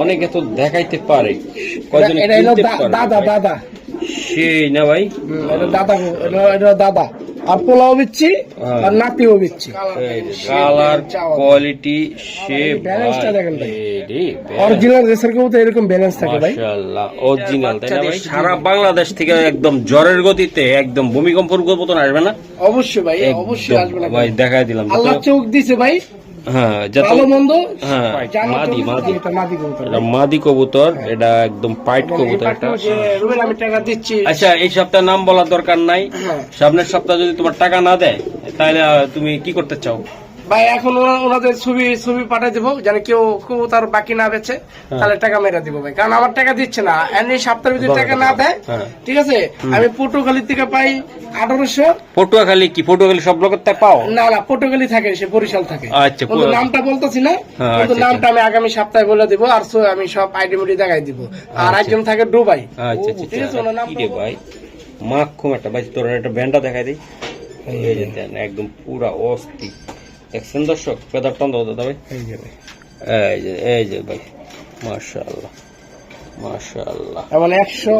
অনেকে তো দেখাইতে পারে কয়জন এটা হলো দাদা দাদা। সেই না ভাই? এটা দাদা এটা- দাদা। আর পোলাও বিচ্ছি হ্যাঁ। আর নাতিও বিচ্ছি। কালার কোয়ালিটি সে ব্যালেন্সটা দেখেন ভাই। অরিজিনাল রেসার কেউ তো এরকম ব্যালেন্স থাকে ভাই। মাশাআল্লাহ অরিজিনাল তাই না ভাই? সারা বাংলাদেশ থেকে একদম জ্বরের গতিতে একদম ভূমিকম্পর মতন আসবে না? অবশ্যই ভাই অবশ্যই আসবে না ভাই দেখাই দিলাম। আল্লাহ চোখ দিছে ভাই। হ্যাঁ ভালো মন্দ হ্যাঁ মাদি মাদি। এটা মাদি কবুতর এটা মাদি কবুতর এটা একদম পাইট কবুতর রুবেল আমি টাকা দিচ্ছি। আচ্ছা এই সপ্তাহে নাম বলার দরকার নাই। হ্যাঁ। সামনের সপ্তাহে যদি তোমার টাকা না দেয় তাহলে তুমি কি করতে চাও? ভাই এখন ওনাদের ছবি ছবি পাঠিয়ে দেবো যেন কেউ কবুতর বাকি না বেচে তাহলে টাকা মেরে দিব ভাই। কারণ আমার টাকা দিচ্ছে না। এমনি সপ্তাহের ভিতরে টাকা না দেয় হ্যাঁ। ঠিক আছে? আমি পটুখালি থেকে পাই আঠারোশো। পটুয়াখালী কি? পটুয়াখালী সব লোকের তা পাও? না না পটুখালি থাকে সে বরিশাল থাকে। আচ্ছা, কিন্তু নামটা বলতেছি না হ্যাঁ, কিন্তু আচ্ছা, নামটা আমি আগামী সপ্তাহে বলে দিব আর আমি সব আইডি মুডি দেখাই দিব। আর একজন থাকে দুবাই। আচ্ছা আচ্ছা ঠিক আছে ওনার আচ্ছা নাম ভাই? মাখুম একটা। ভাই তোর একটা ব্যান্ডটা দেখাই দিই। একদম পুরা অস্থি দেখছেন দর্শক পেদার টন দাও দাদা ভাই। এই যে ভাই। এই যে এই যে ভাই। মাশাআল্লাহ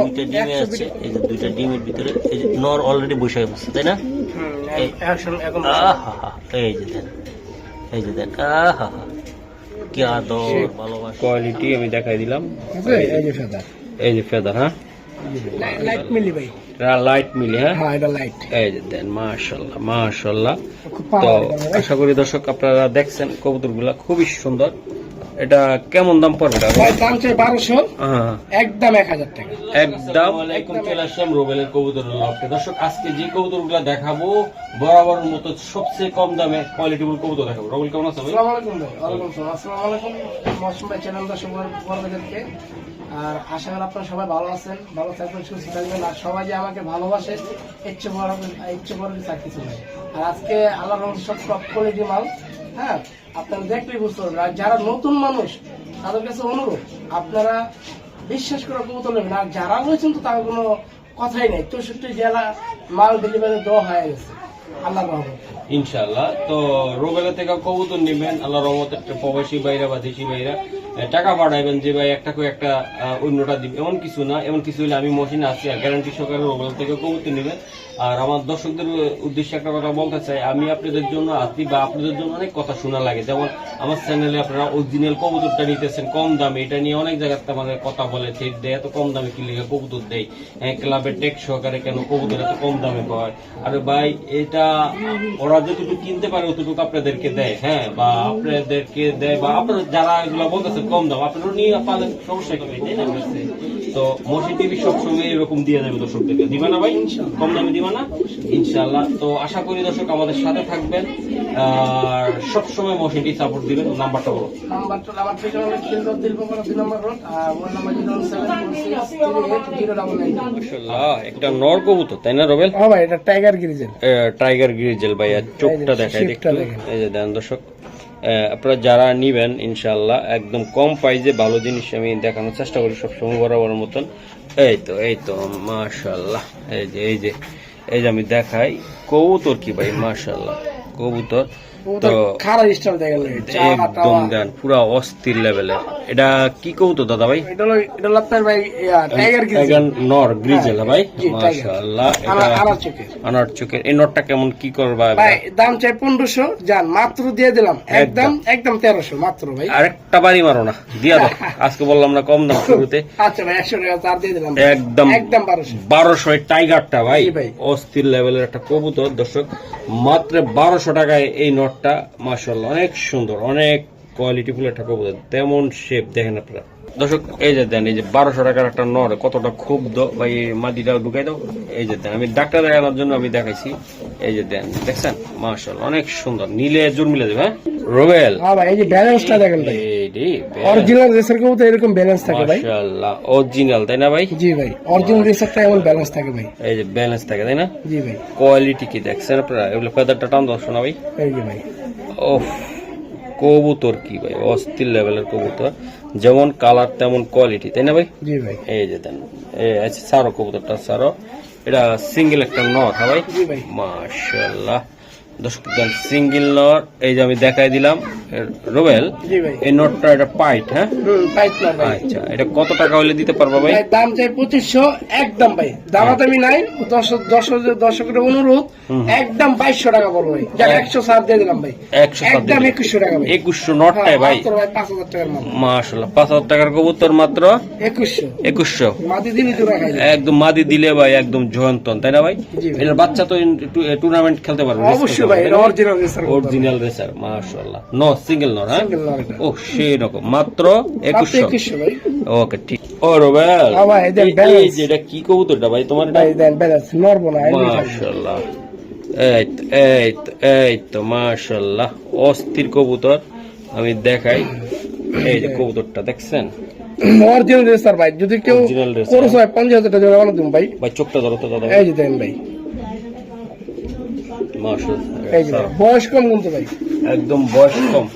দুইটা ডিমে আছে এই যে দুইটা ডিমের ভিতরে এই যে নর অলরেডি বসে গেছে তাই না? এখন এই যে দেন এই যে দেন আহা কি আদর ভালোবাসা। কোয়ালিটি আমি দেখাই দিলাম। এই যে ফেদার। এই যে ফেদার হ্যাঁ? লাইট মিলি ভাই। লাইট মিলি হ্যাঁ? হ্যাঁ এটা লাইট এই যে দেন মাশাল্লাহ মাশাল্লাহ তো আশা করি দর্শক আপনারা দেখছেন কবুতরগুলা খুবই সুন্দর। এটা কেমন দাম পড়বে ভাই দাম চাই বারোশো। হ্যাঁ। একদম এক হাজার টাকা। একদম। আলাইকুম চলে আসলাম রোবেলের কবুতর লফটে। দর্শক আজকে যে কবুতরগুলো দেখাবো বরাবর মতো সবচেয়ে কম দামে কোয়ালিটিফুল কবুতর দেখাবো। রোবেল কেমন আছে ভাই? আসসালামু আলাইকুম ভাই। আসসালাম। আসসালামু আলাইকুম। মৌসুম ভাই চ্যানেল দর্শক আর আশা করি আপনারা সবাই ভালো আছেন, ভালো থাকবেন, সুস্থ থাকবেন। আর সবাই যে আমাকে ভালোবাসে ইচ্ছে বড় ইচ্ছে বড় আর কিছু আর আজকে আল্লাহ সব টপ কোয়ালিটি মাল হ্যাঁ আপনারা দেখলেই বুঝতে পারবেন। আর যারা নতুন মানুষ, তাদের কাছে অনুরোধ, আপনারা বিশ্বাস করে কবুতর নেবেন। আর যারা রয়েছেন তো তার কোনো কথাই নেই। চৌষট্টি জেলা মাল ডেলিভারি দেওয়া হয়ে গেছে। আল্লাহ রহমান ইনশাল্লাহ তো রোবেলা থেকে কবুতর নিবেন আল্লাহ রহমত একটা প্রবাসী বাইরা বা দেশি বাইরা টাকা পাঠাইবেন যে ভাই একটা করে একটা অন্যটা দিবে। এমন কিছু না, এমন কিছু হলে আমি মশিন আছি আর গ্যারান্টি সহকারে রোবেলা থেকে কবুতর নেবেন। আর আমার দর্শকদের উদ্দেশ্যে একটা কথা বলতে চাই। আমি আপনাদের জন্য আসি বা আপনাদের জন্য অনেক কথা শোনা লাগে। যেমন আমার চ্যানেলে আপনারা অরিজিনাল কবুতরটা নিতেছেন কম দামে। এটা নিয়ে অনেক জায়গাতে আমাদের কথা বলে ঠিক দেয় এত কম দামে কি লিখে কবুতর দেয়। হ্যাঁ, ক্লাবের টেক সহকারে কেন কবুতর এত কম দামে পায় আরে ভাই এটা ওরা যতটুকু কিনতে পারে অতটুকু আপনাদেরকে দেয়। হ্যাঁ বা আপনাদেরকে দেয় বা আপনারা যারা এগুলো বলতেছেন কম দাম আপনারা নিয়ে পালেন সমস্যা কি? ভাই, তাই না তো মসি টিভি সবসময় এরকম দিয়ে দেবে দর্শকদেরকে। দিবা না ভাই? কম দামে দিবা না ইনশাল্লাহ তো আশা করি দর্শক আমাদের সাথে থাকবেন। আর সবসময় মসিটি সাপোর্ট দিবেন। নাম্বারটা বলো। নাম্বারটা আমার ঠিকানা হলো খিলগড় দুই নম্বর রোড আর নাম্বার একটা নর কবুতর তাই না রবেল? হ্যাঁ ভাই এটা টাইগার গ্রিজেল টাইগার গ্রিজেল ভাই আর চোখটা দেখুন দেখেন। এই যে দেন দর্শক। আপনারা যারা নিবেন ইনশাল্লাহ একদম কম প্রাইজে ভালো জিনিস আমি দেখানোর চেষ্টা করি, সবসময় বরাবর মতন। এই তো এই তো মাশাল্লাহ এই যে এই যে এই যে আমি দেখাই। কবুতর কি ভাই? মাশাল্লাহ কবুতর। তো খারাপ স্টাইল। একদম টাওয়া। দেন পুরা অস্থির লেভেলের এটা কি কবুতর দাদা ভাই? এটা হলো এটা হলো আপনার ভাই টাইগার গ্রিজেল টাইগার নর গ্রিজেল ভাই? আমার এটা চোখে। আনার চোখের এই নটটা কেমন কি করবা? ভাই দাম চাই পনেরোশো। যান মাত্র দিয়ে দিলাম। একদম। একদম তেরোশো মাত্র ভাই। আরেকটা বাড়ি মারো না দিয়া দাও। আজকে বললাম না কম দাম শুরুতে। আচ্ছা ভাই একশো টাকা তার দিয়ে দিলাম। একদম একদম বারোশো। বারোশো টাইগারটা ভাই। ভাই। অস্থির লেভেলের একটা কবুতর দর্শক। মাত্র বারোশো টাকায় এই নটটা মাসাল্লাহ অনেক সুন্দর অনেক কোয়ালিটিফুল একটা কবুতর তেমন শেপ দেখেন আপনারা। দর্শক এই যে দেন এই যে বারোশো টাকার একটা নর কতটা ক্ষুব্ধ। বা এই মাদিটা ঢুকাই দাও। এই যে দেন আমি ডাক্তার দেখানোর জন্য আমি দেখাইছি। এই যে দেন দেখছেন? মাসাল্লাহ অনেক সুন্দর। নীলে জোর মিলে দেবে হ্যাঁ? রোবেল। হ্যাঁ এই যে ব্যালেন্সটা দেখেন ভাই। অরিজিনাল রেসার কেউ তো এরকম ব্যালেন্স থাকে ভাই। মাশাআল্লাহ অরিজিনাল তাই না ভাই? জি ভাই অরিজিনাল রেসারটা এমন ব্যালেন্স থাকে ভাই। এই যে ব্যালেন্স থাকে তাই না? জি ভাই। কোয়ালিটি কি দেখছেন আপনারা? এগুলো ফেদারটা টান দাও শোনা ভাই। এই যে ভাই। কবুতর কি ভাই? অস্থির লেভেলের কবুতর। যেমন কালার তেমন কোয়ালিটি তাই না ভাই? জি ভাই। এই যে দেন এই সারো কবুতরটা সারো। এটা সিঙ্গেল একটা নট হ্যাঁ ভাই। মাশাআল্লাহ। দর্শক সিঙ্গেল নট এই যে আমি দেখাই দিলাম রোবেল এই নটটা এটা পাইট হ্যাঁ? আচ্ছা এটা কত টাকা হলে দিতে পারবা ভাই? দাম চাই পঁচিশশো একদম ভাই। দামাদামি নাই দশ দশ দর্শকের অনুরোধ একদম বাইশশো টাকা ভাই। একশো সাত দিয়ে দিলাম ভাই। একশো সাত একদম একুশশো টাকা ভাই। একুশশো নটটায় হ্যাঁ, ভাই। পাঁচ হাজার টাকার পাঁচ হাজার টাকার কবুতর মাত্র? একুশশো। একুশশো। মাটি দিলি তো একদম মাদি দিলে ভাই একদম জয়ন্তন তাই না ভাই। এটার বাচ্চা তো টুর্নামেন্ট খেলতে পারবে অবশ্যই ভাই অরিজিনাল রেসার অরিজিনাল রেসার ন সিঙ্গেল নর হ্যাঁ সিঙ্গেল ও সেই রকম। মাত্র মাত্র একুশশো। একুশশো ভাই। ওকে ঠিক। ভাই, এই- এই balance। এটা কি কবুতরটা ভাই? তোমার এটা? ভাই দেন ব্যালেন্স না এই এই এই তো অস্থির কবুতর। আমি দেখাই। এই যে কবুতরটা দেখছেন? অরিজিনাল রেসার ভাই। যদি কেউ হয় পঞ্চাশ হাজার টাকা দিন ভাই। ভাই চোখটা ধরো তো দাদা। এই যে দেন ভাই এই যে মাশাল্লাহ দেন। বয়স কম কিন্তু ভাই। একদম বয়স কম।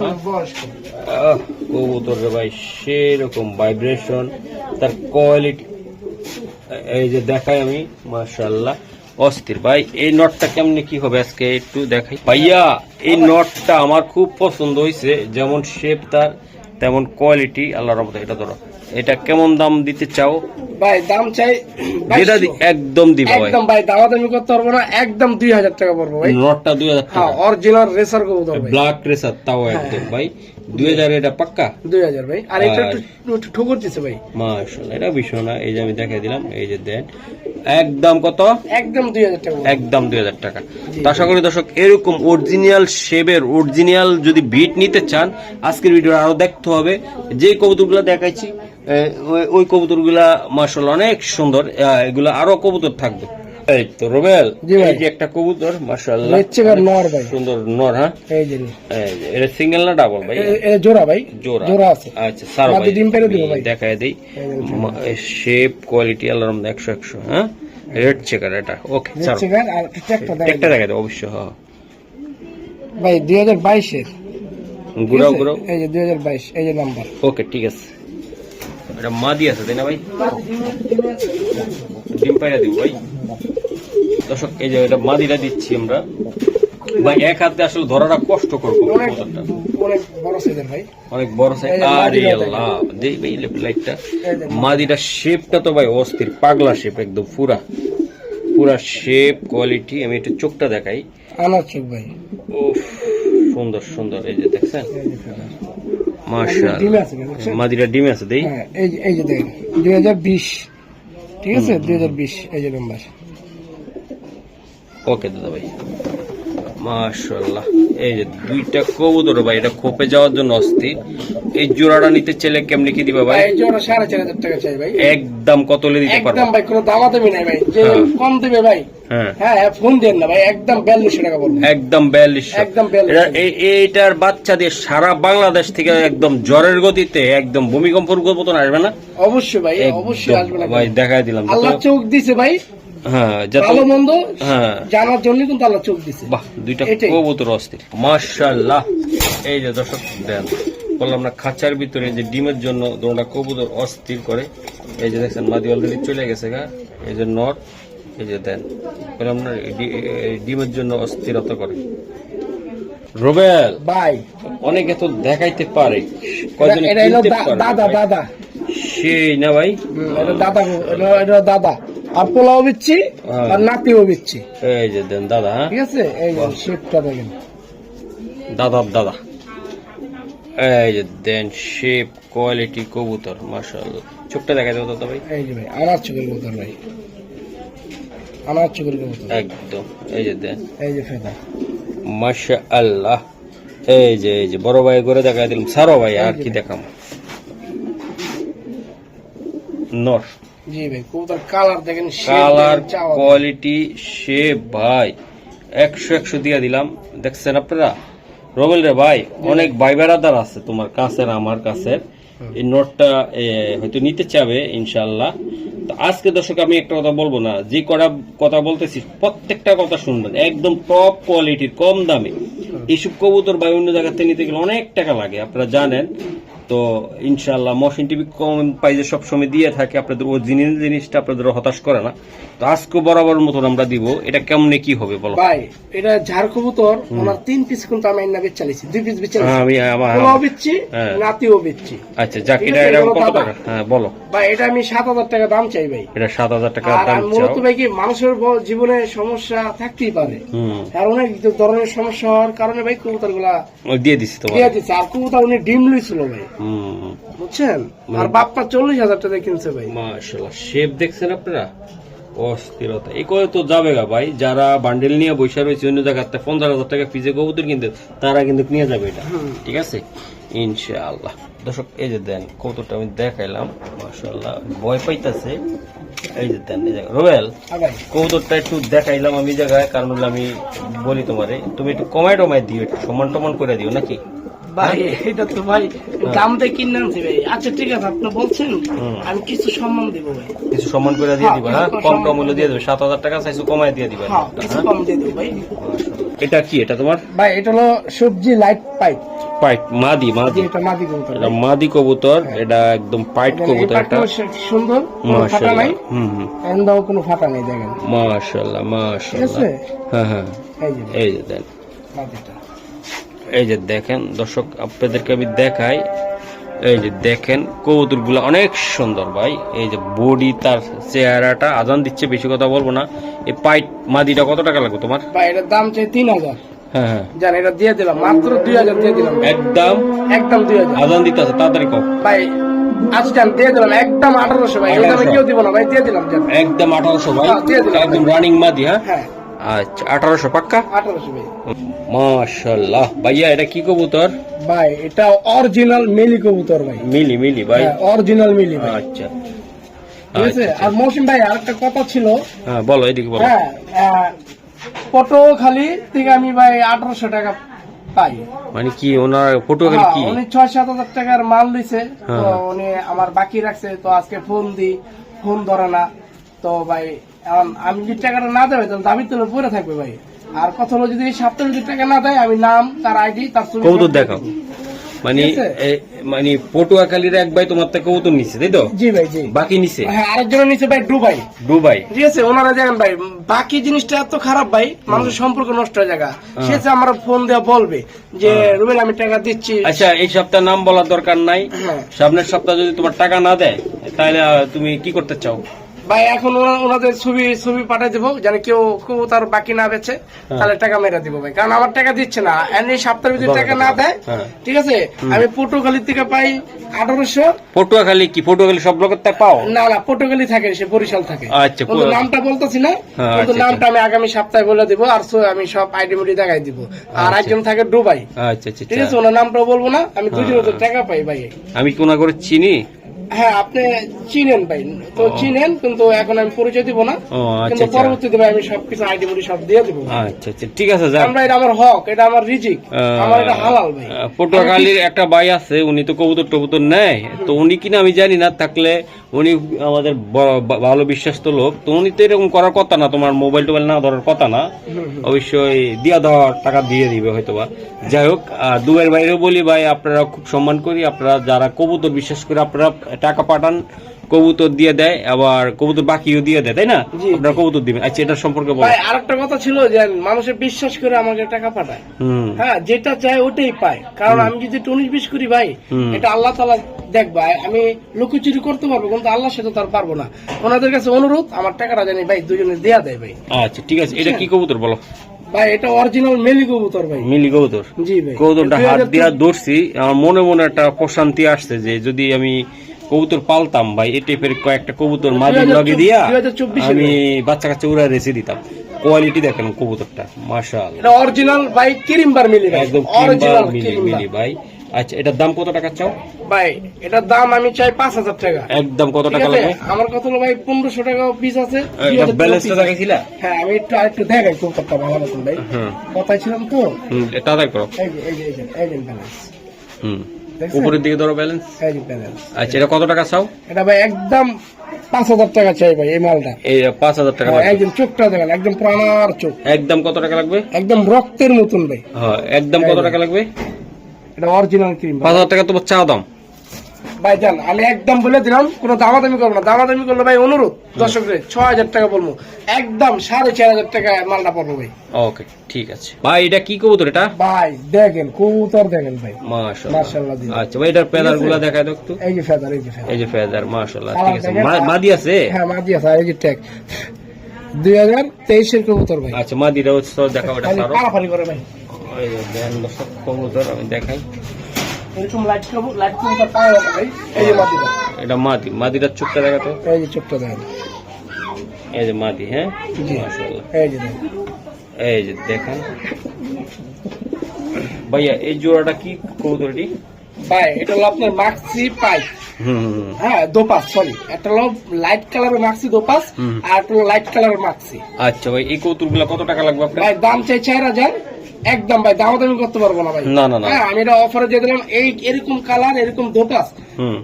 হ্যাঁ কবুতর রে ভাই সেরকম ভাইব্রেশন তার কোয়ালিটি এই যে দেখাই আমি অস্থির। ভাই এই নটটা কেমনে কি হবে আজকে একটু দেখাই। ভাইয়া এই নটটা আমার খুব পছন্দ হয়েছে যেমন শেপ তার তেমন কোয়ালিটি আল্লাহ রহমতে এটা ধরো। এটা কেমন দাম দিতে চাও? ভাই দাম চাই যেটা একদম দিব একদম ভাই দামাদামি করতে পারব না একদম দুই হাজার টাকা পড়ব ভাই। নটটা দুই হাজার হ্যাঁ টাকা অরিজিনাল রেসার কবুতর ভাই। ব্ল্যাক রেসার তাও একদম ভাই। দুই হাজার এটা পাক্কা? দুই হাজার ভাই। আর এটা একটু একটু ঠুকুর দিচ্ছে ভাই। মাশাল্লাহ এটা বিষয় না। এই যে আমি দেখাই দিলাম এই যে দেন। একদম কত? একদম দুই হাজার টাকা। একদম দুই হাজার টাকা। তো আশা করি দর্শক এরকম অরিজিনাল শেবের অরিজিনাল যদি বিট নিতে চান আজকের ভিডিও আরও দেখতে হবে। যে কবুতরগুলো দেখাইছি ওই- কবুতরগুলা মার্শাল অনেক সুন্দর। এগুলা আরও কবুতর থাকবে। এই তো রোবেল এই যে একটা কবুতর মার্শাল্লাহ নর ভাই। সুন্দর নর হ্যাঁ? এই যে এটা সিঙ্গেল না ডাবল ভাই? জোড়া ভাই। জোড়া। জোড়া আছে। আচ্ছা মাঝে ভাই। ডিম পেরে দিবো ভাই। দেখায় দেই। শেপ কোয়ালিটি আল্লাহর হ্যাঁ? রেড চেকার এটা। ওকে আর একটা দেখা দেয় অবশ্যই হ্যাঁ। ভাই দুই হাজার বাইশের। ঘুরাও ঘুরাও। এই যে দুই হাজার বাইশ এই যে নাম্বার ওকে ঠিক আছে। এটা মাদি আছে তাই না ভাই? ডিম পাইরা দিব ভাই। দর্শক এই যে এটা মাদিটা দিচ্ছি আমরা। ভাই এক হাতে আসলে ধরাটা কষ্ট করব অনেক বড় সাইজের ভাই অনেক বড় সাইজ আরে আল্লাহ দেই ভাই লাইটটা। মাদিটা শেপটা তো ভাই অস্থির পাগলা শেপ একদম পুরা। পুরা শেপ কোয়ালিটি আমি একটু চোখটা দেখাই। আনার চোখ ভাই। উফ সুন্দর সুন্দর এই যে দেখছেন। মাশাআল্লাহ। ডিমে আছে মাদিরা ডিমে আছে দেই। হ্যাঁ এই এই যে দেখেন দুই হাজার বিশ ঠিক আছে? দুই হাজার বিশ এই যে নাম্বার ওকে দাদা ভাই মাশাআল্লাহ। এই যে দুইটা কবুতর ভাই এটা খোপে যাওয়ার জন্য অস্থির। এই জোড়াটা নিতে চাইলে কেমনি কি দিবা ভাই? ভাই এই জোড়া সাড়ে চার হাজার টাকা চাই ভাই। একদম কত হলে দিতে পারব? একদম ভাই কোনো ভাই। যে হ্যাঁ। কম দেবে ভাই। হ্যাঁ। হ্যাঁ ফোন দেন না ভাই একদম বিয়াল্লিশশো টাকা বলব। একদম বিয়াল্লিশশো। একদম 4200 এইটার বাচ্চা দিয়ে সারা বাংলাদেশ থেকে একদম জ্বরের গতিতে একদম ভূমিকম্পর মতন আসবে না? অবশ্যই ভাই অবশ্যই আসবে না ভাই দেখাই দিলাম। আল্লাহ চোখ দিছে ভাই। হ্যাঁ ভালো মন্দ হ্যাঁ। জানার জন্য কিন্তু আল্লাহ চোখ দিছে। বাহ দুইটা কবুতর অস্থির। মাশাআল্লাহ। এই যে দর্শক দেন বললাম না খাঁচার ভিতরে যে ডিমের জন্য দুটা কবুতর অস্থির করে এই যে দেখছেন মাদি অলরেডি চলে গেছে গা। এই যে নর এই যে দেন বললাম না ডিমের জন্য অস্থিরতা করে। রোবেল ভাই অনেকে তো দেখাইতে পারে কয়জনে দাদা দাদা। সেই না ভাই? দাদা দাদা। আর পোলাও বিচ্ছি হ্যাঁ। আর নাতিও বিচ্ছি এই যে দেন দাদা হ্যাঁ? ঠিক আছে? এই যে শেপটা দেখেন। দাদার দাদা। এই যে দেন শেপ কোয়ালিটি কবুতর মাশাআল্লাহ। চোখটা দেখা দেবো দাদা ভাই? এই যে ভাই আমার চোখের কবুতর ভাই। আমার চোখের কবুতর একদম। এই যে দেন। এই যে ফেদা। মাশা আল্লাহ এই যে এই যে বড় ভাই করে দেখা দিলাম। সারো ভাই আর কি দেখাম নর জি ভাই কবুতর কালার দেখেন কালার দেখেন, চাওয়া দেখেন। কোয়ালিটি শেপ ভাই। একশো একশো দিয়ে দিলাম। দেখছেন আপনারা? রবেল রে ভাই অনেক ভাই বেড়াদার আছে তোমার কাছের আমার এই নোটটা হয়তো নিতে চাবে ইনশাল্লাহ তো আজকে দর্শক আমি একটা কথা বলব না। যে কটা কথা বলতেছি প্রত্যেকটা কথা শুনবেন। একদম টপ কোয়ালিটির কম দামে। এইসব কবুতর ভাই অন্য জায়গাতে নিতে গেলে অনেক টাকা লাগে আপনারা জানেন। তো ইনশাল্লাহ মশিন টিভি কম প্রাইজে সবসময় দিয়ে থাকে আপনাদের অরিজিনাল জিনিসটা আপনাদের হতাশ করে না। তো আজকে বরাবর মতন আমরা দিব এটা কেমনে কি হবে বলো? ভাই এটা ঝাড় কবুতর ওনার তিন পিস কিন্তু আমি না বেচ চালিয়েছি দুই পিস বেচ হ্যাঁ, চালিয়েছি আমি আমার পোলাও বেচছি হ্যাঁ। নাতিও বেচছি। আচ্ছা যাক এটা এটা কত টাকা? হ্যাঁ বলো। ভাই এটা আমি সাত হাজার টাকা দাম চাই ভাই। এটা সাত হাজার টাকা আর দাম আমি মূলত ভাই কি মানুষের জীবনে সমস্যা থাকতেই পারে। আর অনেক ধরনের সমস্যা হওয়ার কারণে ভাই কবুতরগুলা দিয়ে দিছি তোমার দিয়ে দিচ্ছে আর কবুতর উনি ডিম লইছিল ভাই। বুঝছেন? মানে- আর বাপ্পা চল্লিশ হাজার টাকা কিনছে ভাই। মাশাল্লাহ শেপ দেখছেন আপনারা? অস্থিরতা। এই করে তো যাবে গা ভাই যারা বান্ডেল নিয়ে বসে রয়েছে অন্য জায়গাতে পঞ্চাশ হাজার টাকা পিজে কবুতর কিনতে তারা কিন্তু নিয়ে যাবে এটা। ঠিক আছে? ইনশাআল্লাহ। দর্শক এই যে দেন কবুতরটা আমি দেখাইলাম মাশাল্লাহ ভয় পাইতাছে। এই যে দেন এই রোয়েল হ্যাঁ কবুতরটা একটু দেখাইলাম আমি জায়গায় কারণ হলো আমি বলি তোমারে তুমি একটু কমায় টমায় দিও একটু সমান টমান করে দিও নাকি? ভাই এটা তো ভাই দাম দিয়ে কিনে আনছি ভাই। আচ্ছা ঠিক আছে আপনি বলছেন হুম। আমি কিছু সম্মান দিব ভাই। কিছু সম্মান করে দিয়ে হ্যাঁ, দিবা হ্যাঁ? কম দিয়ে দেবে সাত হাজার টাকা চাইছো কমায় দিয়ে দিবা। হ্যাঁ কিছু কম দিয়ে দেবো ভাই। এটা কি এটা তোমার? ভাই এটা হলো সবজি লাইট পাইপ। পাইট মাদি মাদি। এটা মাদি কবুতর এটা মাদি কবুতর এটা একদম পাইট কবুতর এটা। সুন্দর কোনো ফাটা নাই। হুম হুম। এন্দাও কোনো ফাটা নেই দেখেন। মাশাআল্লাহ ঠিক মাশাআল্লাহ হ্যাঁ হ্যাঁ। এই যে। এই যে দেন। মাদিটা। এই যে দেখেন দর্শক আপনাদেরকে আমি দেখাই। এই যে দেখেন কবুতরগুলো অনেক সুন্দর ভাই। এই যে বডি তার চেহারাটা আজান দিচ্ছে বেশি কথা বলব না। এই পাইট মাদিটা কত টাকা লাগবে তোমার? ভাই এটার দাম চাই তিন হাজার। হ্যাঁ হ্যাঁ। জান এটা দিয়ে দিলাম। মাত্র দুই হাজার দিয়ে দিলাম। একদম? একদম দুই হাজার। আজান দিতে আছে তাড়াতাড়ি কম ভাই দিয়ে দিলাম। একদম আঠারোশো ভাই। এই দামে 1800 কেউ দিব না ভাই দিয়ে দিলাম একদম আঠারোশো ভাই। হ্যাঁ। একদম রানিং মাদি হ্যাঁ? হ্যাঁ। আচ্ছা আঠারোশো পাক্কা? আঠারোশো ভাই। মাশাল্লাহ। ভাইয়া এটা কি কবুতর? ভাই এটা অরিজিনাল মিলি কবুতর ভাই। মিলি মিলি ভাই। অরিজিনাল মিলি ভাই। আচ্ছা। ঠিক আছে? আর মৌসুম ভাই আরেকটা কথা ছিল। হ্যাঁ বলো এদিকে বলো। হ্যাঁ পটুয়াখালী থেকে আমি ভাই আঠারোশো টাকা পাই। মানে কি ওনার কি হ্যাঁ, উনি ছয় সাত হাজার টাকার মাল দিছে। তো হ্যাঁ। উনি আমার বাকি রাখছে তো আজকে ফোন দি ফোন ধরে না। তো ভাই আমি যদি টাকাটা না দেবে তাহলে দাবি তুলে পড়ে থাকবে ভাই। আর কথা হলো যদি এই সপ্তাহে যদি টাকা না দেয় আমি নাম তার আইডি তার কবুতর দেখাও। মানে মানে পটুয়াখালীর এক ভাই তোমার থেকে কবুতর নিচ্ছে তাই তো? জি ভাই জি। বাকি নিছে? হ্যাঁ আরেকজনের নিচে ভাই দুবাই ঠিক আছে ওনারা ভাই বাকি জিনিসটা এত খারাপ ভাই মানুষের সম্পর্ক নষ্ট হয়ে জায়গা সে যে আমার ফোন দেওয়া বলবে যে রুবেল আমি টাকা দিচ্ছি। আচ্ছা এই সপ্তাহ নাম বলার দরকার নাই। হ্যাঁ। সামনের সপ্তাহ যদি তোমার টাকা না দেয় তাহলে তুমি কি করতে চাও? ভাই এখন ওনাদের ছবি ছবি পাঠিয়ে দেবো যেন কেউ কেউ তার বাকি না বেছে তাহলে টাকা মেরে দিব ভাই। কারণ আমার টাকা দিচ্ছে না। আর এই সপ্তাহের ভিতরে টাকা না দেয় হ্যাঁ। ঠিক আছে? আমি থেকে পাই আঠারোশো। পটুয়াখালী কি? পটুয়াখালী সব লোকের পাও? না না পটুখালি থাকে সে বরিশাল থাকে। আচ্ছা, কিন্তু নামটা বলতেছি না হ্যাঁ, কিন্তু আচ্ছা, নামটা আমি আগামী সপ্তাহে বলে দিব আর আমি সব আইডি মিডি দেখাই দিব। আর একজন থাকে দুবাই। আচ্ছা আচ্ছা ঠিক আছে? আচ্ছা। ওনার নামটাও বলব না আমি দুজন টাকা পাই ভাই। আমি কোনা করে চিনি? হ্যাঁ আপনি চিনেন ভাই। তো চিনেন কিন্তু এখন আমি পরিচয় দিব না। আচ্ছা কিন্তু আচ্ছা। পরবর্তীতে ভাই আমি সবকিছু আইডি মুডি সব দিয়ে দিব। আচ্ছা আচ্ছা ঠিক আছে যাক। আমরা এটা আমার হক এটা আমার রিজিক। আমার এটা হালাল ভাই। পটুয়াখালীর একটা ভাই আছে উনি তো কবুতর টবুতর নেয়। তো উনি কিনা আমি জানি না থাকলে উনি আমাদের ব- বা- ভালো বিশ্বাস্ত লোক। তো উনি তো এরকম করার কথা না তোমার মোবাইল টোবাইল না ধরার কথা না। অবশ্যই দিয়া দেওয়ার টাকা দিয়ে দিবে হয়তোবা। যাই হোক দুয়ের বাইরেও বলি ভাই আপনারা খুব সম্মান করি। আপনারা যারা কবুতর বিশ্বাস করে আপনারা টাকা পাঠান কবুতর দিয়ে দেয় আবার কবুতর বাকিও দিয়ে দেয় তাই না? আপনারা কবুতর দিবেন। আচ্ছা এটার সম্পর্কে বলো ভাই আরেকটা কথা ছিল যে মানুষের বিশ্বাস করে আমাকে টাকা পাঠায়। হ্যাঁ যেটা চাই ওটাই পায়। কারণ আমি যদি একটু উনিশ বিশ করি ভাই এটা আল্লাহ তালা দেখ ভাই আমি লুকোচুরি করতে পারব কিন্তু আল্লাহর সাথে তার পারব না। ওনাদের কাছে অনুরোধ আমার টাকাটা জানি ভাই দুজনে দেয়া দেয় ভাই। আচ্ছা ঠিক আছে। এটা কি কবুতর বলো? ভাই এটা অরিজিনাল মেলি কবুতর ভাই। মিলি কবুতর। জি ভাই। কবুতরটা হাত দিয়া ধরছি আমার মনে মনে একটা প্রশান্তি আসছে যে যদি আমি কবুতর পালতাম ভাই এই টাইপের কয়েকটা কবুতর মাঝে 2024 লগে দিয়া আমি বাচ্চা কাচ্চা উড়া রেসে দিতাম। কোয়ালিটি দেখেন কবুতরটা এটা অরিজিনাল ভাই কিরিমবার মিলি একদম অরিজিনাল মিলি কিরিমবার মিলি ভাই। আচ্ছা এটার দাম কত টাকা চাও? ভাই এটার দাম আমি চাই পাঁচ হাজার টাকা। একদম কত টাকা? লাগবে? আমার কত হলো ভাই পনেরোশো টাকা পিস আছে টাকা ব্যালেন্সটা piece আছে। হ্যাঁ আমি একটু আরেকটু দেখাই কলকাতা ভালো মতন ভাই। হুম। কথাই ছিলাম তো। হুম তাড়াতাড়ি করো। এই যে এই যে এই যে ব্যালেন্স হুম? উপরের দিকে ধরো ব্যালেন্স আচ্ছা এটা কত টাকা চাও? এটা ভাই একদম পাঁচ হাজার টাকা চাই ভাই এই মালটা। এই পাঁচ হাজার টাকা হ্যাঁ, একদম চোখটা দেখেন একদম প্রাণার চোখ। একদম কত টাকা লাগবে? একদম রক্তের মতন ভাই। হ্যাঁ একদম কত টাকা লাগবে? এটা অরিজিনাল ক্রিম পাঁচ হাজার টাকা তো চা দাম। ভাই যান আমি একদম বলে দিলাম কোনো দামাদামি করব না। দামাদামি করলে ভাই অনুরোধ দর্শকদের ছ হাজার টাকা বলব। একদম সাড়ে চার হাজার টাকা মালটা পড়ব ভাই। ওকে ঠিক আছে। ভাই এটা কি কবুতর এটা? ভাই দেখেন কবুতর দেখেন ভাই। মাশাআল্লাহ। আচ্ছা ভাই এটার পেদারগুলা দেখায় দেখতো এই যে ফেদার এই যে ফেদার। এই যে ফেদার মাশাআল্লাহ ঠিক আছে। মাদি আছে? হ্যাঁ মাঝি আছে এই যে ট্যাগ দুই হাজার তেইশের কবুতর ভাই। আচ্ছা মাদিটা হচ্ছে দেখাও এটা সারো পারাপারি করে ভাই। কবুতর আমি দেখাই। এরকম লাইট লাইট যাবে ভাই এই যে মাটিটা এটা মাদি মাদিটার চোখটা দেখাতো এই যে চোখটা দেখেন এই যে মাদি হ্যাঁ? মাশাআল্লাহ। এই যে দেখেন এই যে দেখেন। ভাইয়া এই জোড়াটা কি ভাই এটা হলো আপনার মাক্সি পাইপ। হ্যাঁ দোপাস সরি একটা হলো লাইট কালারের মাক্সি দোপাস আর একটা লাইট কালারের মাক্সি আচ্ছা ভাই এই কত টাকা লাগবে আপনার? ভাই দাম চাই চার হাজার। একদম ভাই দাম দামি করতে পারব না ভাই। না, না, না। হ্যাঁ আমি এটা অফারে দিয়ে দিলাম এই এরকম কালার এরকম হুম।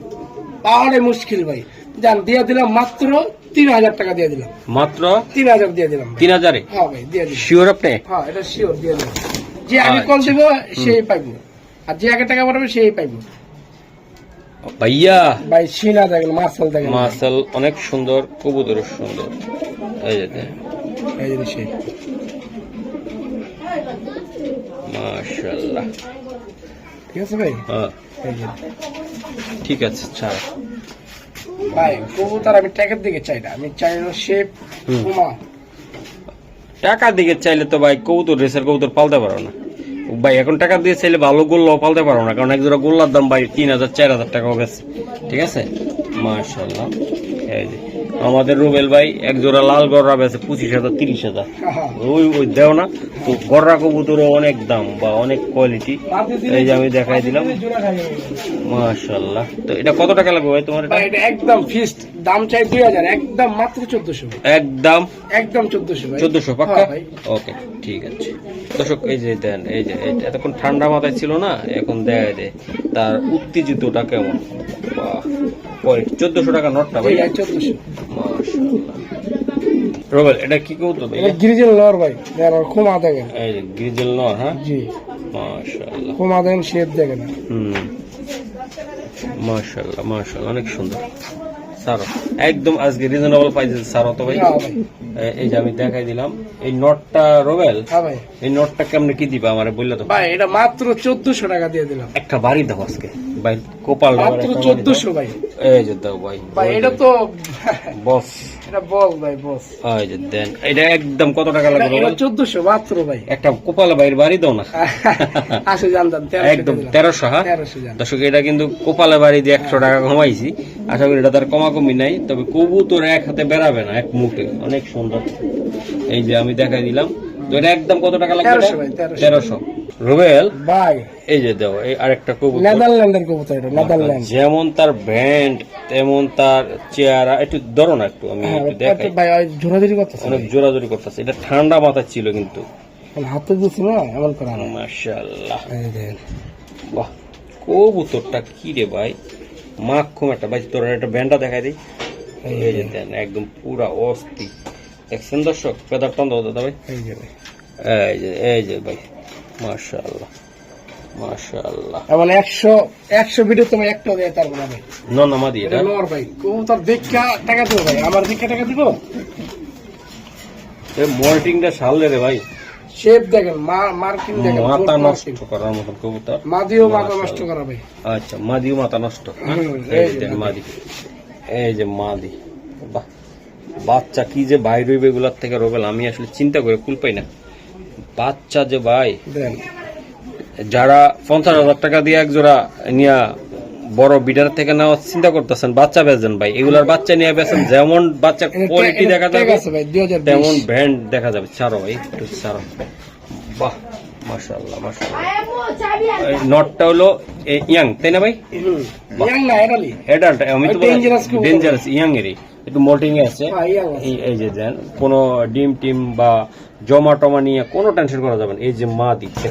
পাওয়াটাই মুশকিল ভাই। জান দিয়ে দিলাম মাত্র তিন হাজার টাকা দিয়ে দিলাম। মাত্র তিন হাজার দিয়ে দিলাম তিন হাজারে? হ্যাঁ ভাই দিয়ে দিলাম। শিওর আপনি? হ্যাঁ এটা শিওর দিয়ে দিলাম। যে আগে আচ্ছা। কল দেবো সেই পাইবো। আর যে আগে টাকা পাঠাবে সেই পাইবো। ভাইয়া। ভাই সিনা দেখেন মার্শাল দেখেন মাসাল অনেক সুন্দর কবুতর সুন্দর। এই যে এই যে। সেই মাশাআল্লাহ। ঠিক আছে ভাই? হ্যাঁ। ঠিক আছে ছাড়। ভাই কবুতর আমি ট্যাগের দিকে চাই না আমি চাই শেপ হুম। কুমা টাকা দিকে চাইলে তো ভাই কবুতর রেসের কবুতর পালতে পারো না। ভাই এখন টাকা দিয়ে চাইলে ভালো গোল্লাও পালতে পারো না কারণ এক জোড়া গোল্লার দাম ভাই তিন হাজার চার হাজার টাকা গেছে। ঠিক আছে? মাশাল্লাহ এই যে। আমাদের রুবেল ভাই এক জোড়া লাল গররা বেছে পঁচিশ হাজার তিরিশ হাজার। ওই ওই দেও না। তো গররা কবুতরও অনেক দাম বা অনেক কোয়ালিটি এই যে আমি দেখাই দিলাম। মাশাল্লাহ তো এটা কত টাকা লাগবে ভাই তোমার এটা? একদম ফিক্সড দাম চাই দুই হাজার। একদম মাত্র চোদ্দশো। একদম? একদম চোদ্দশো ভাই। চোদ্দশো পাক্কা? হ্যাঁ ওকে ঠিক আছে। দর্শক এই যে দেন এই যে এতক্ষণ ঠান্ডা মাথায় ছিল না এখন দেয় দে। তার উত্তেজিতটা কেমন? বাহ চোদ্দশো টাকা নোটটা ভাই। চোদ্দশো। রবেল এটা কি কৌতো ভাই? এটা গিরিজেল লর ভাই দেখেন আর খুমা দেখেন। এই যে গ্রিজেল নর হ্যাঁ? জি। মাশাআল্লাহ। খুমা দেখেন শেপ দেখেন। হুম। মাশাআল্লাহ মাশাআল্লাহ অনেক সুন্দর। সারো। একদম আজকে রিজনেবল প্রাইসে সারো তো ভাই। এই যে আমি দেখাই দিলাম এই নটটা রবেল হ্যাঁ ভাই। এই নটটা কেমনে কি দিবা আমারে বললে তো? ভাই এটা মাত্র চোদ্দশো টাকা দিয়ে দিলাম। একটা বাড়ি দাও আজকে। ভাই কোপাল চোদ্দশো ভাই। এই যে দাও ভাই ভাই এটা তো বস। এটা বল ভাই বস। এই যে দেন এটা একদম কত টাকা লাগবে এটা চোদ্দশো মাত্র ভাই। একটা কোপাল ভাইয়ের বাড়ি দাও না। আসে জানতাম একদম তেরোশো হ্যাঁ? দর্শক এটা কিন্তু কোপালে বাড়ি দিয়ে একশো টাকা কমাইছি। আশা করি এটা তার কমাকমি নাই তবে কবুতর এক হাতে বেড়াবে না এক মুখে অনেক সুন্দর। এই যে আমি দেখাই দিলাম। তো এটা একদম কত টাকা লাগবে তেরোশো ভাই, তেরোশো। তেরোশো। রুবেল ভাই। এই যে দাও এই আরেকটা কবুতর। নেদারল্যান্ডের কবুতর এটা নেদারল্যান্ড। যেমন তার ব্যান্ড তেমন তার চেহারা একটু ধরো না একটু আমি হ্যাঁ একটু দেখাই। ভাই করতেছে। অনেক জোরাজোরি করতেছে। এটা ঠান্ডা মাথা ছিল কিন্তু। হাতে দিচ্ছি না এমন করে আমার মাশাআল্লাহ। বাহ কবুতরটা কি রে ভাই? মাখুম একটা। ভাই তোর একটা ব্যান্ডটা দেখাই দিই। এই যে দেন একদম পুরা অস্থি। দেখছেন দর্শক টান দাও দাদা ভাই। এই যে ভাই। এই যে এই যে ভাই মাশাআল্লাহ মাশাআল্লাহ। একশো একশো ভিডিও তোমার একটা দেয় তার মানে ভাই। এটা কবুতর দেখা টাকা দেবো ভাই। আমার দেখা টাকা দিব? মল্টিংটা সারলে রে ভাই। শেপ দেখেন মা- মার্কিং দেখেন মাথা নষ্ট করার মতন কবুতর। মাদিও মাথা নষ্ট করা ভাই। আচ্ছা মাদিও মাথা নষ্ট? এই যে মাদি। এই যে মাদি। বাহ। বাচ্চা কি যে বাইর হইবে এগুলার থেকে রোবেল আমি আসলে চিন্তা করে কুল পাই না। বাচ্চা যে ভাই যারা পঞ্চাশ হাজার টাকা দিয়ে এক জোড়া নিয়া বড় বিডার থেকে নেওয়া চিন্তা করতেছেন বাচ্চা বেচেন ভাই। এগুলার বাচ্চা নিয়ে বেচেন যেমন বাচ্চা কোয়ালিটি দেখা যাবে তেমন ব্র্যান্ড দেখা যাবে। ছাড়ো ভাই একটু ছাড়ো। বাহ। মাশাআল্লাহ মাশাআল্লাহ। নটটা হলো ইয়াং তাই না ভাই? ইয়াং না এরালি অ্যাডাল্ট আমি তো। ডেঞ্জারাস ইয়াং এরই একটু মোল্টিং এ আছে। হ্যাঁ। এই এই যে দেন কোনো ডিম টিম বা জমা টমা নিয়ে কোনো টেনশন করা যাবে না। এই যে মা দিচ্ছে।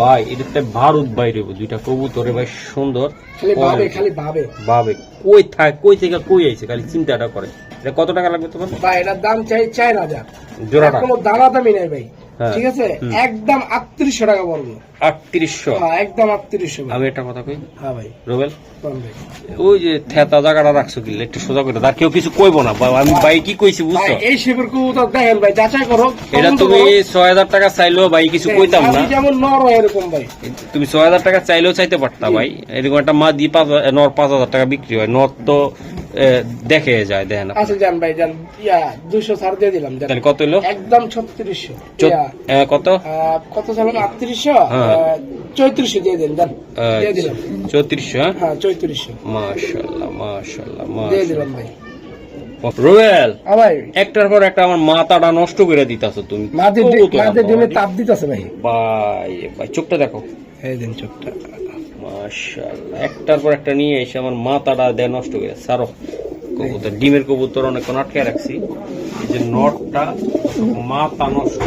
ভাই এটাতে ভারত বাইরে দুইটা কবুতরে ভাই সুন্দর। খালি ভাবে খালি ভাবে। বাবে কই থাক কই থেকে কই আইছে? খালি চিন্তাটা করে। এটা কত টাকা লাগবে তোমার? ভাই এটার দাম চাই চার হাজার। জোড়াটা? কোনো দামাদামি নাই ভাই। হ্যাঁ। ঠিক আছে? একদম আটত্রিশশো টাকা পড়ব আটত্রিশশো? হ্যাঁ, একদম আটত্রিশশো আমি একটা কথা কই? হ্যাঁ ভাই। রোবেল? ওই যে থেতা জায়গাটা রাখছো কি? একটু সোজা করে তার কেউ কিছু কইবো না। আমি ভাই কি কইছি বুঝছ? এই শেপের কবুতর দেখেন ভাই যাচাই করো। এটা তুমি ছয় হাজার টাকা চাইলেও ভাই কিছু কইতাম না। আমি যেমন নর এরকম ভাই। তুমি ছয় হাজার টাকা চাইলেও চাইতে পারতা ভাই। এরকম একটা মা দিয়ে পাঁচ হাজার- নর পাঁচ হাজার টাকা বিক্রি হয়। নর তো দেখে যায় দেখে না আচ্ছা যান ভাই যান। ইয়া দুশো ছাড় দিয়ে দিলাম। তাহলে কত হলো একদম ছত্রিশশো। কত? কত আটত্রিশশো? হ্যাঁ। চৌত্রিশশো দিয়ে দিন যান। দিয়ে দিলাম। চৌত্রিশশো হ্যাঁ? হ্যাঁ চৌত্রিশশো। মাশাল্লাহ মাশাল্লাহ দিয়ে দিলাম ভাই। একটার পর একটা আমার মাথাটা নষ্ট করে দিতাছো তুমি। ডিমে তাপ দিতেছে ভাই। ভাই ভাই চোখটা দেখো। এই দিন চোখটা। মাশাআল্লাহ। একটার পর একটা নিয়ে এসে আমার মাথাটা দেয় নষ্ট করে সারো কবুতর ডিমের কবুতর অনেকক্ষণ আটকে রাখছি। এই যে নটটা মাথা নষ্ট।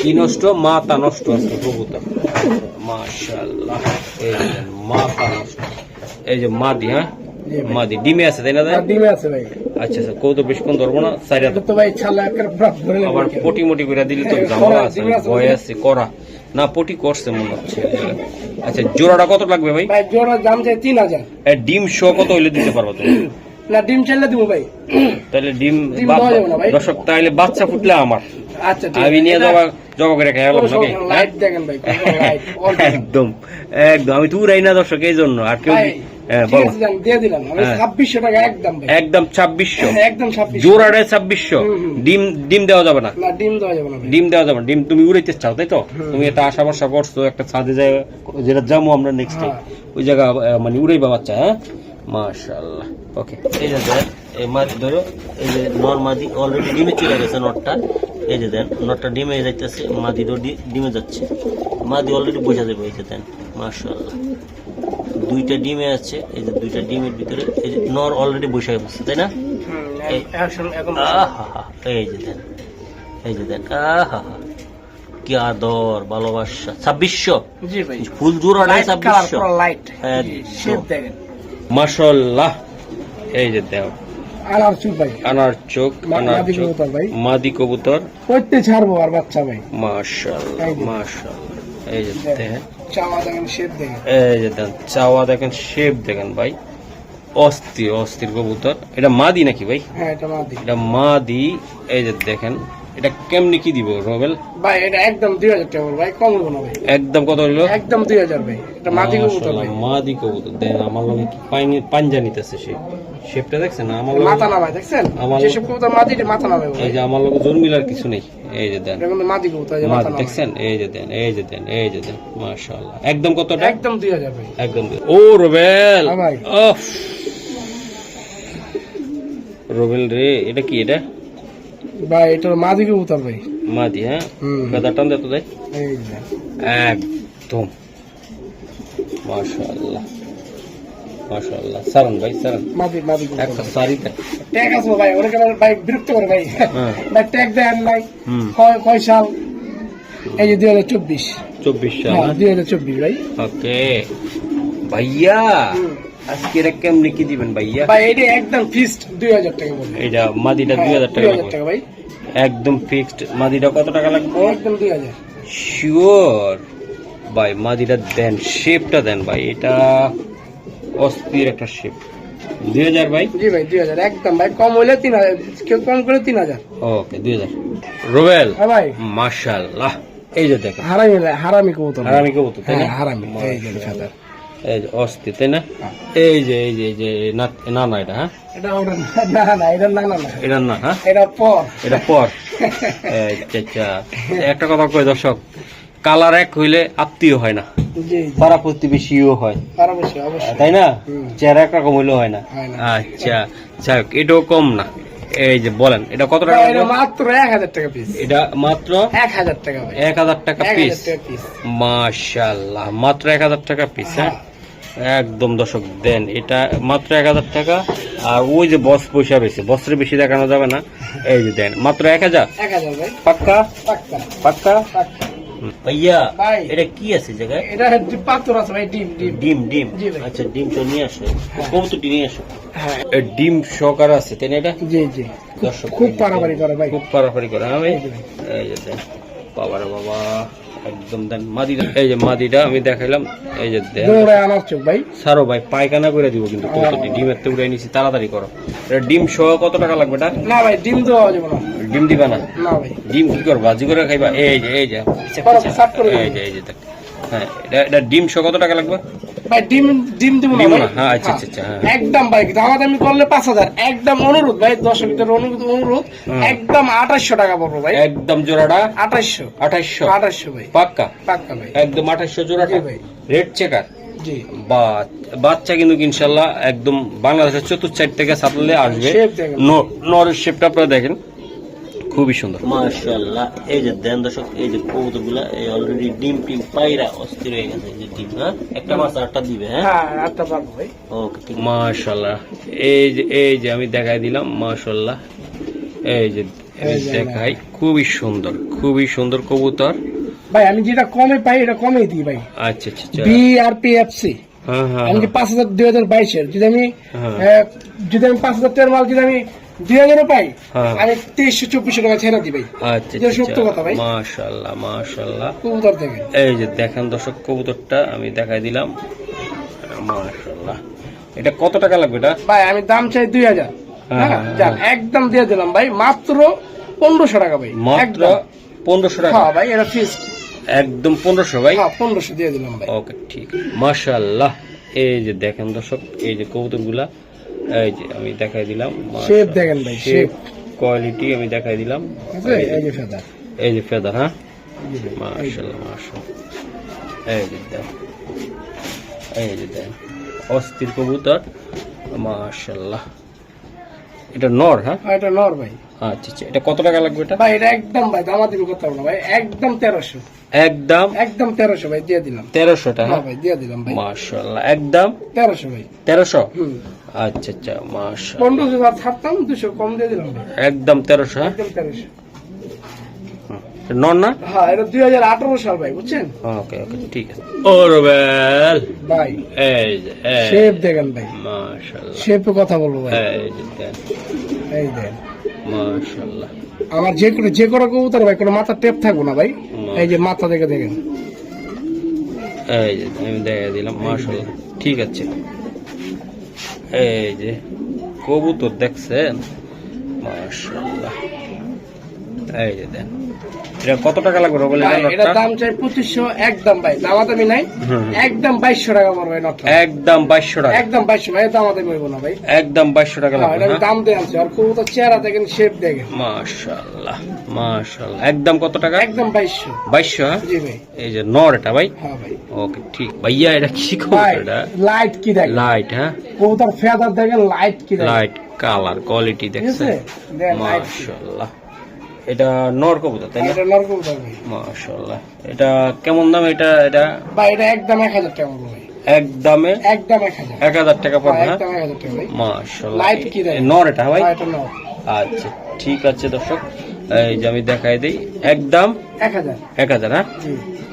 কি নষ্ট? মাথা নষ্ট আছে কবুতর। মাশাআল্লাহ। এই যে মাথা নষ্ট। এই যে মাদি হ্যাঁ? ভাই। মাদি ডিমে আছে তাই না দাদা? ডিমে আছে ভাই। আচ্ছা আচ্ছা কৌতো বেশক্ষণ ধরবো না এটা তো ভাই ছালা আবার। পটি মটি করে দিলে তো হ্যাঁ, ঝামেলা আছে ভয় আছে করা। না পটি করছে মনে হচ্ছে। আচ্ছা জোড়াটা কত লাগবে ভাই? ভাই জোড়া দাম চাই তিন হাজার। ডিম শো কত হইলে দিতে পারব তুমি? না ডিম চাইলে দিব ভাই। তাহলে ডিম। দর্শক তাহলে বাচ্চা ফুটলে আমার। আচ্ছা আমি। নিয়ে যাওয়া করে খেয়ে গেলাম নাকি? অল একদম। একদম। আমি তুরাই না দর্শক এই জন্য। আর কেউ হ্যাঁ, হ্যাঁ। একদম একদম ছাব্বিশশো। জোড়াটায় হুম। ডিম ডিম দেওয়া যাবে না। ডিম দেওয়া যাবে না ডিম দেওয়া যাবে না। ডিম তুমি উড়াইতে চাও তাই তো? তুমি এটা আশা ভরসা করছ একটা ছাদে যায় যেটা যাব আমরা নেক্সট টাইম হ্যাঁ। ওই জায়গা মানে উড়াইবা বাচ্চা হ্যাঁ? ওকে এই যে দেন এই মাদি ধরো এই যে নর মাদি অলরেডি ডিমে চলে গেছে নটটা এই যে দেন নটটা ডিমে যাইতেছে মাদিরও ডিমে যাচ্ছে। মাদি অলরেডি বোঝা যাবে এই যে দেন দুইটা ডিমে আছে এই যে দুইটা ডিমের ভিতরে এই যে নর অলরেডি বসে গেছে তাই না? এই- যে দেন এই যে দেন আহা কি আদর ভালোবাসা। ছাব্বিশশো? ফুল জোড়া নাই ছাব্বিশশো? দেখেন। মাশাল্লাহ এই যে দেও। আনার চুপ ভাই। আনার চোখ মা- আনার মাদি চোখ। কবুতর ভাই। মাদি কবুতর। করতে ছাড়বো আর বাচ্চা ভাই। এই যে। এই যে দেখেন। চাওয়া দেখেন শেপ দেখেন। এই যে চাওয়া দেখেন শেপ দেখেন ভাই। অস্থির অস্থির কবুতর। এটা মাদি নাকি ভাই? হ্যাঁ এটা মাদি। এটা মাদি এই যে দেখেন এটা কেমনি কি দিব রবেল? ভাই এটা একদম দুই হাজার টাকা ভাই কম হব না ভাই। একদম কত হলো একদম দুই হাজার ভাই এটা মাদি কবুতর ভাই। মাদি কবুতর। দেন আমার লগে পাঞ্জা নিতেছে সে। শেপটা দেখছেন? না আমার লগে মাথা নামায় দেখছেন? আমার- যেসব কবুতর মাদি মাথা নামায় ভাই এই যে আমার লগে জন্মিলার কিছু নেই। এই যে দেন। এটা মাদি কবুতর এই যে মাথা দেখছেন? এই যে দেন এই যে দেন এই যে দেন। মাশাআল্লাহ। একদম কতটা একদম দুই হাজার ভাই। একদম ও রবেল! হ্যাঁ ভাই। অফ রবেল রে এটা কি এটা? ভাই এটা মাদি কবুতর ভাই। মাদি হ্যাঁ? গাদা টান দে তো একদম। মাশাআল্লাহ। মাশাআল্লাহ। সারান ভাই সারান। মাদি মাদি একটা সারি ট্যাগ ভাই আবার ভাই বিরক্ত করে ভাই? হ্যাঁ। ভাই ট্যাগ দেন নাই কয় কয় সাল? এই যে দুই হাজার চব্বিশ। চব্বিশ সাল হ্যাঁ দুই হাজার চব্বিশ ভাই। ওকে। ভাইয়া। আজকে এটা কেমনি কি দিবেন ভাইয়া? ভাই এটা একদম ফিক্সড দুই হাজার টাকা বলবে এটা মাদিটা দুই হাজার টাকা দুই হাজার লাগবে। টাকা ভাই। একদম ফিক্সড মাদিটা কত টাকা লাগবে? একদম দুই হাজার। শিওর ভাই মাদিটা দেন শেপটা দেন ভাই এটা অস্থির একটা শেপ দুই হাজার ভাই? জি ভাই দুই হাজার একদম ভাই কম হইলে তিন হাজার কেউ কম করে তিন হাজার। ওকে দুই হাজার। রুবেল হ্যাঁ ভাই। মাশাল্লাহ এই যে দেখেন। হারামি হারামি কবুতর। হারামি কবুতর তাই না? হ্যাঁ, হারামি। এই যে এই যে অস্থির তাই না? হ্যাঁ। এই যে এই যে এই যে না না না এটা হ্যাঁ? এটা না না এটা না। এটা না হ্যাঁ? এটা পর। এটা পর। আচ্ছা আচ্ছা। একটা কথা কই দর্শক কালার এক হইলে আত্মীয় হয় না। পাড়া প্রতিবেশীও হয়। তাই না। চেহারা একরকম হইলেও হয় না। হয়। আচ্ছা যাক এটাও কম না। এই যে বলেন এটা কত টাকা? মাত্র এক হাজার টাকা পিস এটা মাত্র এক হাজার টাকা এক হাজার টাকা পিস হাজার টাকা পিস মাশাল্লাহ মাত্র এক হাজার টাকা পিস হ্যাঁ। একদম দর্শক দেন এটা মাত্র এক হাজার টাকা। আর ওই যে বস পয়সা রয়েছে বস্ত্রে বেশি দেখানো যাবে না। এই যে দেন মাত্র এক হাজার? পাক্কা? পাক্কা। ভাইয়া এটা কি আছে জায়গায়? এটা পাথর আছে ভাই ডিম ডিম। ডিম ডিম? আচ্ছা ডিম তো নিয়ে আসো। কবুতরটি নিয়ে আসো। হ্যাঁ। ডিম সহকার আছে তাই না এটা? জি জি। দর্শক খুব পারাপারি করে ভাই। খুব পারাপারি করে হ্যাঁ এই যে দেন বাবারে বাবা। একদম দেন মাদিটা এই যে মাদিটা আমি দেখাইলাম এই যে ভাই। সারো ভাই পায়খানা করে দিব কিন্তু কৌতুটি ডিমের তো উড়াই নিছি তাড়াতাড়ি করো। এটা ডিম সহ কত টাকা লাগবে এটা? না ভাই ডিম দেওয়া যাবে না। ডিম দিবা না? না ভাই। ডিম কি করবা? ভাজি করে খাইবা? এই যে এই যে। এই যে এই যে। হ্যাঁ এটা ডিম সহ কত টাকা লাগবে? ভাই ডিম ডিম দিব না? হ্যাঁ, আচ্ছা, আচ্ছা, আচ্ছা, হ্যাঁ। একদম ভাই দামাদামি করলে পাঁচ হাজার। একদম অনুরোধ ভাই দর্শকদের অনুরোধ অনুরোধ। একদম আঠাশশো টাকা পড়ব ভাই। একদম জোড়াটা? আঠাশশো। আঠাইশশো আঠাশশো ভাই। পাক্কা? পাক্কা ভাই। একদম আঠাইশশো জোড়াটা? ভাই। Red checker? বাচ্চা কিন্তু ইনশাল্লাহ একদম বাংলাদেশের চতুর্থ সাইড থেকে সাপলে আসবে। নরের শেপটা আপনারা দেখেন। খুবই সুন্দর। মাশাআল্লাহ এই যে দেন দর্শক এই যে কবুতরগুলা এই অলরেডি ডিম টিম পাইরা অস্থির হয়ে গেছে যে ডিম হ্যাঁ? একটা মাছ আটটা দিবে হ্যাঁ? হ্যাঁ আটটা পারব ভাই। ওকে ঠিক মাশাআল্লাহ এই যে এই যে আমি দেখাই দিলাম মাশাআল্লাহ এই যে আমি দেখাই খুবই সুন্দর খুবই সুন্দর কবুতর। ভাই আমি যেটা কমে পাই এটা কমে দিই ভাই। আচ্ছা আচ্ছা আচ্ছা। B R P F C হ্যাঁ হ্যাঁ আমি পাঁচ হাজার দুই হাজার বাইশের যদি আমি হ্যাঁ। যদি আমি পাঁচ হাজার টাকার মাল যদি আমি দুই হাজারও পাই হ্যাঁ। তেইশশো চব্বিশশো টাকা ছেড়ে দিই আচ্ছা সত্য কথা ভাই। মাশাল্লাহ কবুতর এই যে দেখেন দর্শক কবুতরটা আমি দেখাই দিলাম। মাশাআল্লাহ। এটা কত টাকা লাগবে এটা? ভাই আমি দাম চাই দুই হাজার। হ্যাঁ, হ্যাঁ একদম দিয়ে দিলাম ভাই। মাত্র পনেরোশো টাকা ভাই। মাত্র পনেরোশো টাকা? ভাই এটা ফিক্সড একদম পনেরোশো ভাই? পনেরোশো দিয়ে দিলাম ভাই। ওকে ঠিক। মাশাআল্লাহ। এই যে দেখেন দর্শক এই যে কবুতরগুলা এই যে আমি দেখাই দিলাম Shape দেখেন ভাই, shape। কোয়ালিটি আমি দেখাই দিলাম। এই যে ফেদার। এই যে ফেদার হ্যাঁ? মাশাআল্লাহ মাশাআল্লাহ। এই যে দেন এই যে দেন অস্থির কবুতর মাশাআল্লাহ। এটা নর হ্যাঁ? হ্যাঁ, এটা নর ভাই। আচ্ছা আচ্ছা। এটা কত টাকা লাগবে এটা? ভাই এটা একদম ভাই দামাদামি করতে হবে না ভাই একদম তেরোশো। একদম একদম তেরোশো ভাই দিয়ে দিলাম। তেরোশো টাকা হ্যাঁ? ভাই দিয়ে দিলাম ভাই। মাশাআল্লাহ একদম? তেরোশো ভাই। তেরোশো? আচ্ছা আচ্ছা মাশাআল্লাহ। পনেরোশো ছাড়তাম দুশো কম দিয়ে দিলাম ভাই। একদম তেরোশো হ্যাঁ? একদম তেরোশো। নন না? হ্যাঁ এটা দুই হাজার আঠারো সাল ভাই বুঝছেন? ওকে ওকে ঠিক আছে। ও রুবেল। ভাই এই যে শেপ দেখেন ভাই। মাশাআল্লাহ। শেপে কথা বলব ভাই। এই যে এই দেন। আমার যে কোনো যে কোনো কবুতর ভাই কোনো মাথা টেপ থাকব না ভাই। এই যে মাথা দেখে দেখেন। এই যে, আমি দেখা দিলাম, মাশাআল্লাহ। ঠিক আছে। এই যে, কবুতর দেখছেন? মাশাআল্লাহ। এই যে দেন। এটা কত টাকা লাগবে রুবেল এটা এটা দাম চাই পঁচিশশো একদম ভাই দামাদামি নাই। একদম বাইশশো টাকা পড়বে নটটা একদম বাইশশো টাকা। একদম বাইশশো ভাই দামাদামি হইব না ভাই। একদম বাইশশো টাকা হ্যাঁ, লাগবে এটা আমি? দাম দিয়ে আনছি আর কবুতর চেহারা দেখেন শেপ দেখেন। মাশাআল্লাহ মাশাআল্লাহ। একদম কত টাকা? একদম বাইশশো। বাইশশো জি ভাই। এই যে নর এটা ভাই? ভাই। ওকে ঠিক। ভাইয়া এটা কি এটা? লাইট কি দেখেন? লাইট হ্যাঁ? কবুতর ফেদার দেখেন লাইট কি দেখেন? লাইট কালার কোয়ালিটি দেখছেন। লাইট মাশাআল্লাহ। এটা নর কবুতর তাই না? এটা নর কবুতর মাশাআল্লাহ। এটা কেমন দাম এটা এটা? ভাই এটা একদম এক হাজার টাকা পড়বে ভাই। একদমে একদম এক হাজার। এক টাকা পড়বে হ্যাঁ? একদম টাকা ভাই। মাশাআল্লাহ। লাইট কি? নর এটা ভাই? হ্যাঁ, এটা নর। আচ্ছা ঠিক আছে দর্শক। এই যে আমি দেখাই দিই একদম এক হাজার। এক হ্যাঁ?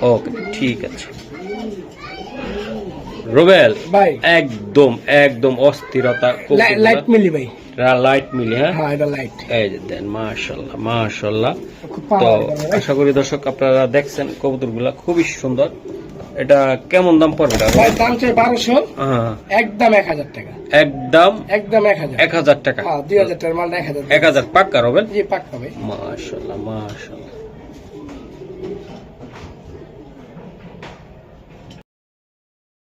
ওকে ঠিক আছে। রুবেল ভাই। একদম একদম অস্থিরতা লাই- লাইট মিলি ভাই। লাইট মিলে হ্যাঁ? হ্যাঁ এটা লাইট এই যে দেন মাশাল্লাহ মাশাল্লাহ তো আশা করি দর্শক আপনারা দেখছেন কবুতরগুলা খুবই সুন্দর। এটা কেমন দাম পড়বে? ভাই দাম চাই বারোশো। হ্যাঁ, একদম এক হাজার টাকা। একদম একদম এক হাজার। এক হাজার টাকা। হ্যাঁ দুই হাজার টাকার মালটা এক হাজার এক হাজার পাক্কা রবেন জি পাক্কা ভাই। মাশাল্লাহ মাশাল্লাহ